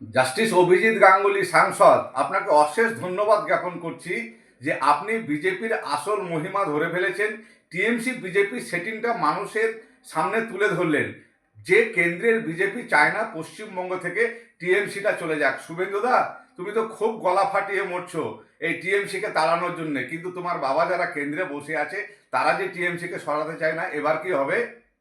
Justice Abhijit Ganguly সাংসদ, আপনাকে অশেষ ধন্যবাদ জ্ঞাপন করছি যে আপনি বিজেপির আসল মহিমা ধরে ফেলেছেন। টিএমসি বিজেপির সেটিংটা মানুষের সামনে তুলে ধরলেন। যে কেন্দ্রের বিজেপি চায় না, পশ্চিমবঙ্গ থেকে টিএমসিটা চলে যাক। শুভেন্দুদা তুমি তো খুব গলা ফাটিয়ে মরছো এই টিএমসিকে তাড়ানোর জন্য। কিন্তু তোমার বাবা যারা কেন্দ্রে বসে আছে, তারা যে টিএমসিকে সরাতে চায় না, এবার কি হবে?